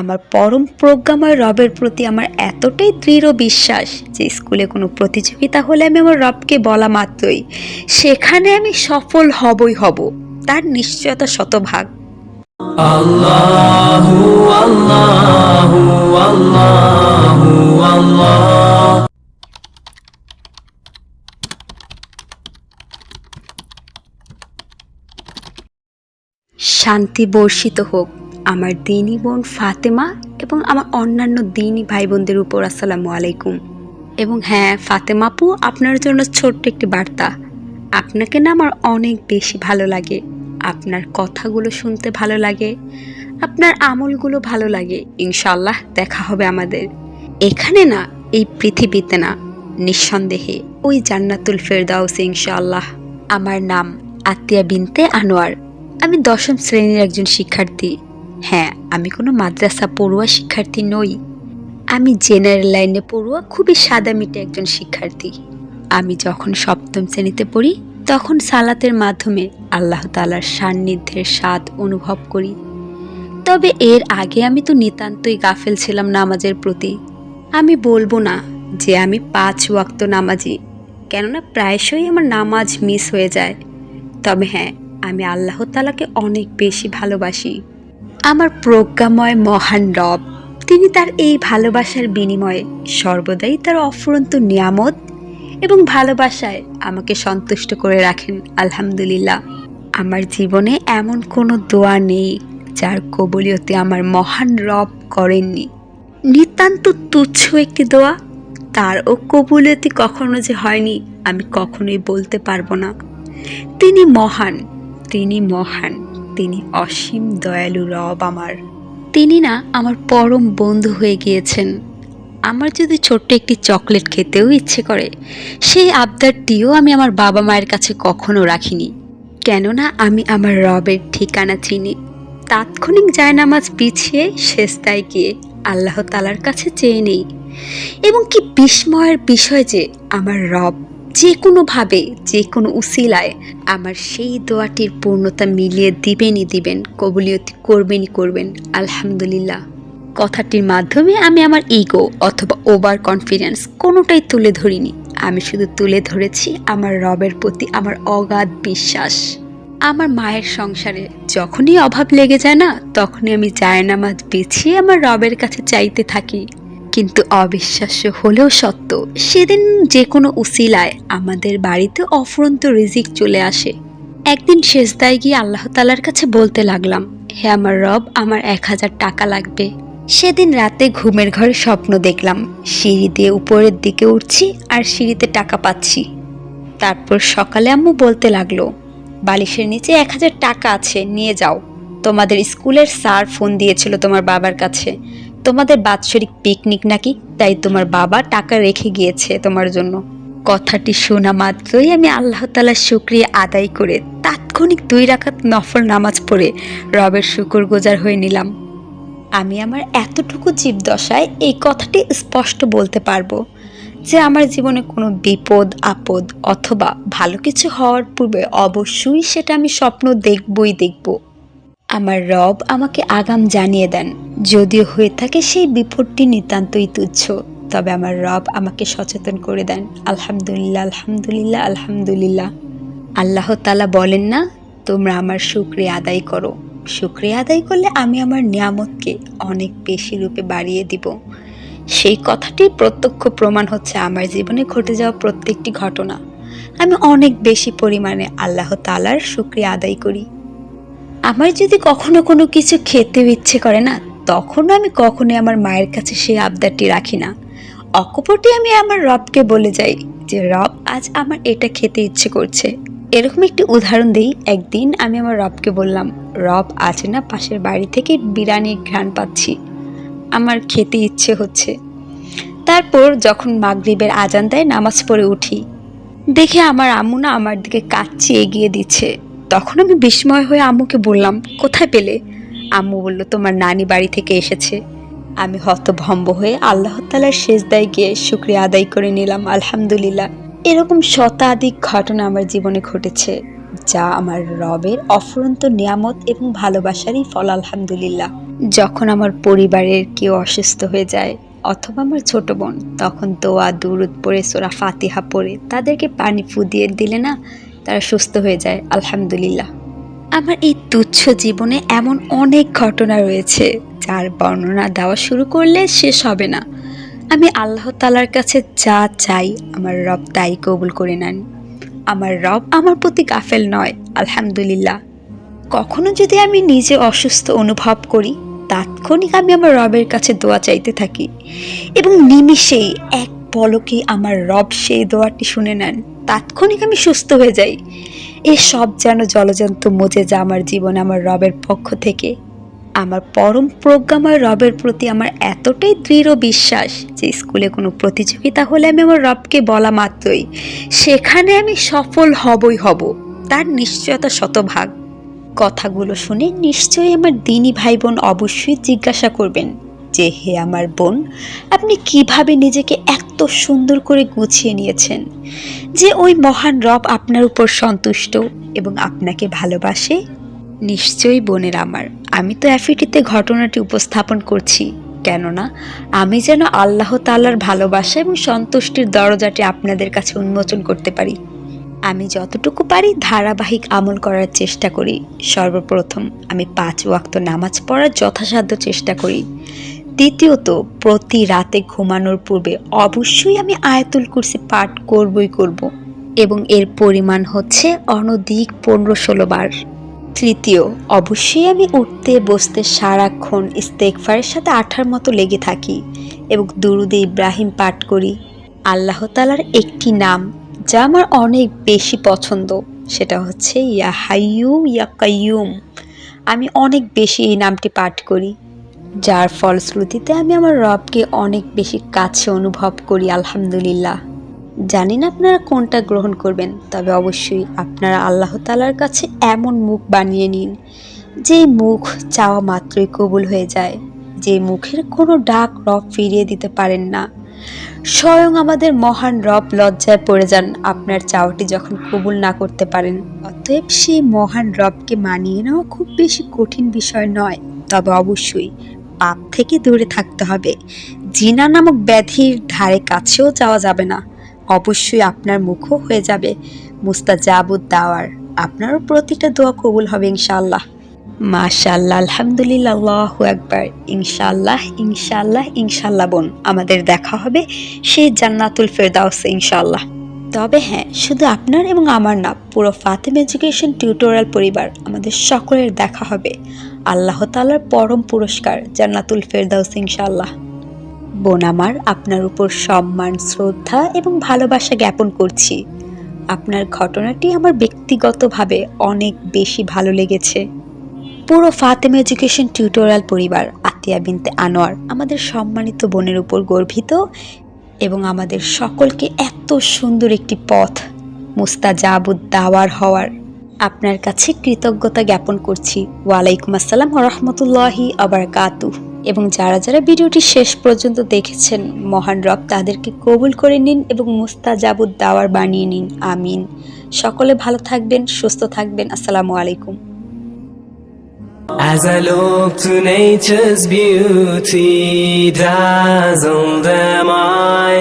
আমার পরম প্রজ্ঞাময় রবের প্রতি আমার এতটাই দৃঢ় বিশ্বাস যে স্কুলে কোনো প্রতিযোগিতা হলে আমি আমার রবকে বলা মাত্রই। সেখানে আমি সফল হবই হব তার নিশ্চয়তা শতভাগ। শান্তি বর্ষিত হোক। আমার দিনী বোন ফাতেমা এবং আমার অন্যান্য দিনী ভাই বোনদের উপর আসসালামু আলাইকুম। এবং হ্যাঁ ফাতেমাপু আপনার জন্য ছোট্ট একটি বার্তা। আপনাকে না আমার অনেক বেশি ভালো লাগে। আপনার কথাগুলো শুনতে ভালো লাগে। আপনার আমলগুলো ভালো লাগে। ইনশাল্লাহ দেখা হবে আমাদের। এখানে না, এই পৃথিবীতে না, নিঃসন্দেহে ওই জান্নাতুল ফেরদাউসে ইনশাআল্লাহ। আমার নাম আতিয়া বিনতে আনোয়ার। আমি দশম শ্রেণির একজন শিক্ষার্থী। হ্যাঁ আমি কোনো মাদ্রাসা পড়ুয়া শিক্ষার্থী নই। আমি জেনারেল লাইনে পড়ুয়া, খুবই সাদামিটে একজন শিক্ষার্থী। আমি যখন সপ্তম শ্রেণীতে পড়ি, তখন সালাতের মাধ্যমে আল্লাহ তালার সান্নিধ্যের স্বাদ অনুভব করি। তবে এর আগে আমি তো নিতান্তই গাফেল ছিলাম নামাজের প্রতি। আমি বলব না যে আমি পাঁচ ওয়াক্ত নামাজি, কেননা প্রায়শই আমার নামাজ মিস হয়ে যায়। তবে হ্যাঁ আমি আল্লাহ তালাকে অনেক বেশি ভালোবাসি। আমার প্রজ্ঞাময় মহান রব। তিনি তার এই ভালোবাসার বিনিময়ে সর্বদাই তার অফুরন্ত নিয়ামত এবং ভালোবাসায় আমাকে সন্তুষ্ট করে রাখেন, আলহামদুলিল্লাহ। আমার জীবনে এমন কোনো দোয়া নেই যার কবলিয়তে আমার মহান রব করেননি। নিতান্ত তুচ্ছ একটি দোয়া তার ও কবুলিয়তি কখনো যে হয়নি আমি কখনোই বলতে পারব না। তিনি মহান তিনি মহান। তিনি অসীম দয়ালু রব আমার। তিনি না আমার পরম বন্ধু হয়ে গিয়েছেন। আমার যদি ছোট্ট একটি চকলেট খেতেও ইচ্ছে করে, সেই আবদারটিও আমি আমার বাবা মায়ের কাছে কখনো রাখিনি। কেননা আমি আমার রবের ঠিকানা চিনি। তাৎক্ষণিক জায়নামাজ পিছিয়ে শেষদায় গিয়ে আল্লাহ তালার কাছে চেয়ে নেই। এবং কি বিস্ময়ের বিষয় যে আমার রব যে কোনোভাবে যে কোনো উসিলায় আমার সেই দোয়াটির পূর্ণতা মিলিয়ে দিবেনই দিবেন, কবুলিয়তি করবেনই করবেন, আলহামদুলিল্লাহ। কথাটির মাধ্যমে আমি আমার ইগো অথবা ওভার কনফিডেন্স কোনোটাই তুলে ধরিনি। আমি শুধু তুলে ধরেছি আমার রবের প্রতি আমার অগাধ বিশ্বাস। আমার মায়ের সংসারে যখনই অভাব লেগে যায় না, তখনই আমি জায়নামাজ বিছিয়ে আমার রবের কাছে চাইতে থাকি। কিন্তু অবিশ্বাস্য হলেও সত্য, সেদিন যে কোনো উসিলায় আমাদের বাড়িতে অফুরন্ত রিজিক চলে আসে। একদিন শেষদায় গিয়ে আল্লাহ তালার কাছে বলতে লাগলাম, হে আমার রব, আমার এক হাজার টাকা লাগবে। সেদিন রাতে ঘুমের ঘরে স্বপ্ন দেখলাম, সিঁড়ি দিয়ে উপরের দিকে উঠছি আর সিঁড়িতে টাকা পাচ্ছি। তারপর সকালে আম্মু বলতে লাগল, বালিশের নিচে এক হাজার টাকা আছে, নিয়ে যাও। তোমাদের স্কুলের স্যার ফোন দিয়েছিল তোমার বাবার কাছে। তোমাদের বাৎসরিক পিকনিক নাকি? তাই তোমার বাবা টাকা রেখে গিয়েছে তোমার জন্য। কথাটি শোনা মাত্রই আমি আল্লাহ তালার শুক্রিয়া আদায় করে তাৎক্ষণিক দুই রাখাত নফল নামাজ পড়ে রবের শুকর গোজার হয়ে নিলাম। আমি আমার এতটুকু জীবদশায় এই কথাটি স্পষ্ট বলতে পারব যে আমার জীবনে কোনো বিপদ, আপদ অথবা ভালো কিছু হওয়ার পূর্বে অবশ্যই সেটা আমি স্বপ্ন দেখবই দেখব। আমার রব আমাকে আগাম জানিয়ে দেন। যদিও হয়ে থাকে সেই বিপদটি নিতান্তই তুচ্ছ, তবে আমার রব আমাকে সচেতন করে দেন। আলহামদুলিল্লাহ আলহামদুলিল্লাহ আলহামদুলিল্লাহ। আল্লাহ তালা বলেন না, তোমরা আমার শুক্রিয়া আদায় করো। শুক্রিয়া আদায় করলে আমি আমার নিয়ামতকে অনেক বেশি রূপে বাড়িয়ে দিব। সেই কথাটি প্রত্যক্ষ প্রমাণ হচ্ছে আমার জীবনে ঘটে যাওয়া প্রত্যেকটি ঘটনা। আমি অনেক বেশি পরিমাণে আল্লাহ তালার শুক্রিয়া আদায় করি। আমার যদি কখনো কোনো কিছু খেতেও ইচ্ছে করে না, তখনও আমি কখনোই আমার মায়ের কাছে সেই আবদারটি রাখি না। অকপটে আমি আমার রবকে বলে যাই যে, রব, আজ আমার এটা খেতে ইচ্ছে করছে। এরকম একটি উদাহরণ দিই একদিন আমি আমার রবকে বললাম, রব, আজ না পাশের বাড়ি থেকে বিরিয়ানির ঘ্রাণ পাচ্ছি। আমার খেতে ইচ্ছে হচ্ছে। তারপর যখন মাগরিবের আজান দেয়, নামাজ পড়ে উঠি। দেখে আমার আম্মু না আমার দিকে কাচ্চি এগিয়ে দিচ্ছে। তখন আমি বিস্ময় হয়ে আম্মুকে বললাম, কোথায় পেলে? আম্মু বলল, তোমার নানি বাড়ি থেকে এসেছে। আমি হতভম্ব হয়ে আল্লাহ তালার শেষদায় গিয়ে শুক্রিয়া আদায় করে নিলাম, আলহামদুলিল্লাহ। এরকম শতাধিক ঘটনা আমার জীবনে ঘটেছে, যা আমার রবের অফুরন্ত নিয়ামত এবং ভালোবাসারই ফল, আলহামদুলিল্লাহ। যখন আমার পরিবারের কেউ অসুস্থ হয়ে যায় অথবা আমার ছোট বোন, তখন দোয়া, দুরুদ পড়ে, সোরা ফাতিহা পড়ে, তাদেরকে পানি ফুদিয়ে দিলে না তারা সুস্থ হয়ে যায়, আলহামদুলিল্লাহ। আমার এই তুচ্ছ জীবনে এমন অনেক ঘটনা রয়েছে, যার বর্ণনা দেওয়া শুরু করলে শেষ হবে না। আমি আল্লাহ তালার কাছে যা চাই, আমার রব তাই কবুল করে নেন। আমার রব আমার প্রতি গাফেল নয়, আলহামদুলিল্লাহ। কখনো যদি আমি নিজে অসুস্থ অনুভব করি, তাৎক্ষণিক আমি আমার রবের কাছে দোয়া চাইতে থাকি। এবং নিমিষেই এক পলকেই আমার রব সেই দোয়াটি শুনে নেন। তাৎক্ষণিক আমি সুস্থ হয়ে যাই। এ সব যেন জলজন্ত মজে যা আমার জীবন আমার রবের পক্ষ থেকে। আমার পরম প্রজ্ঞাময় রবের প্রতি আমার এতটাই দৃঢ় বিশ্বাস যে স্কুলে কোনো প্রতিযোগিতা হলে আমি আমার রবকে বলা মাত্রই। সেখানে আমি সফল হবই হব, তার নিশ্চয়তা শতভাগ। কথাগুলো শুনে নিশ্চয়ই আমার দিনী ভাই বোন অবশ্যই জিজ্ঞাসা করবেন যে হে আমার বোন, আপনি কীভাবে নিজেকে এত সুন্দর করে গুছিয়ে নিয়েছেন যে ওই মহান রব আপনার উপর সন্তুষ্ট এবং আপনাকে ভালোবাসে? নিশ্চয়ই বোনের আমার, আমি তো অ্যাফিটিতে ঘটনাটি উপস্থাপন করছি, কেননা আমি যেন আল্লাহ তাল্লার ভালোবাসা এবং সন্তুষ্টির দরজাটি আপনাদের কাছে উন্মোচন করতে পারি। আমি যতটুকু পারি ধারাবাহিক আমল করার চেষ্টা করি। সর্বপ্রথম আমি পাঁচ ওয়াক্ত নামাজ পড়ার যথাসাধ্য চেষ্টা করি। দ্বিতীয়ত, প্রতি রাতে ঘুমানোর পূর্বে অবশ্যই আমি আয়াতুল কুরসি পাঠ করবই করব এবং এর পরিমাণ হচ্ছে অনধিক পনেরো ষোলো বার। তৃতীয়, অবশ্যই আমি উঠতে, বসতে সারাক্ষণ ইস্তেকফারের সাথে আঠার মতো লেগে থাকি এবং দুরুদে ইব্রাহিম পাঠ করি। আল্লাহ তালার একটি নাম যা আমার অনেক বেশি পছন্দ, সেটা হচ্ছে ইয়া হাইয়ু ইয়া কাইয়ুম। আমি অনেক বেশি এই নামটি পাঠ করি। যার ফলশ্রুতিতে আমি আমার রবকে অনেক বেশি কাছে অনুভব করি, আলহামদুলিল্লাহ। জানি না আপনারা কোনটা গ্রহণ করবেন, তবে অবশ্যই আপনারা আল্লাহ তালার কাছে এমন মুখ বানিয়ে নিন যে মুখ চাওয়া মাত্রই কবুল হয়ে যায়, যে মুখের কোনো ডাক রব ফিরিয়ে দিতে পারেন না। স্বয়ং আমাদের মহান রব লজ্জায় পড়ে যান আপনার চাওয়াটি যখন কবুল না করতে পারেন। অতএব সেই মহান রবকে মানিয়ে নেওয়া খুব বেশি কঠিন বিষয় নয়, তবে অবশ্যই পাপ থেকে দূরে থাকতে হবে। জিনা নামক ব্যাধির ধারে কাছেও যাওয়া যাবে না। অবশ্যই আপনার মুখও হয়ে যাবে। মুস্তাজাবুদ দাওয়ার আপনারও প্রতিটা দোয়া কবুল হবে ইনশাআল্লাহ। মাশাল্লাহ আলহামদুলিল্লাহ একবার ইনশাআল্লাহ ইনশাআল্লাহ ইনশাআল্লাহ বোন, আমাদের দেখা হবে সেই জান্নাতুল ফেরদাউস ইনশাআল্লাহ। তবে হ্যাঁ শুধু আপনার এবং আমার না, পুরো ফাতেম এডুকেশন টিউটোরিয়াল পরিবার, আমাদের সকলের দেখা হবে। আল্লাহ তালার পরম পুরস্কার, জান্নাতুল ফেরদাউস, ইনশাআল্লাহ। বোন আমার, আপনার উপর সম্মান, শ্রদ্ধা এবং ভালোবাসা জ্ঞাপন করছি। আপনার ঘটনাটি আমার ব্যক্তিগতভাবে অনেক বেশি ভালো লেগেছে। পুরো ফাতেম এডুকেশন টিউটোরিয়াল পরিবার, আতিয়া বিনতে আনোয়ার, আমাদের সম্মানিত বোনের উপর গর্বিত এবং আমাদের সকলকে এত সুন্দর একটি পথ মুস্তাজাবুদ দাওয়ার হওয়ার আপনার কাছে কৃতজ্ঞতা জ্ঞাপন করছি। ওয়ালাইকুম আসসালাম রহমতুল্লাহি আবরকাতু এবং যারা যারা ভিডিওটি শেষ পর্যন্ত দেখেছেন মহান রব তাদেরকে কবুল করে নিন এবং মুস্তাজাবুদ দাওয়ার বানিয়ে নিন। আমিন। সকলে ভালো থাকবেন সুস্থ থাকবেন। আসসালামু আলাইকুম। As I look to nature's beauty, dazzled am I.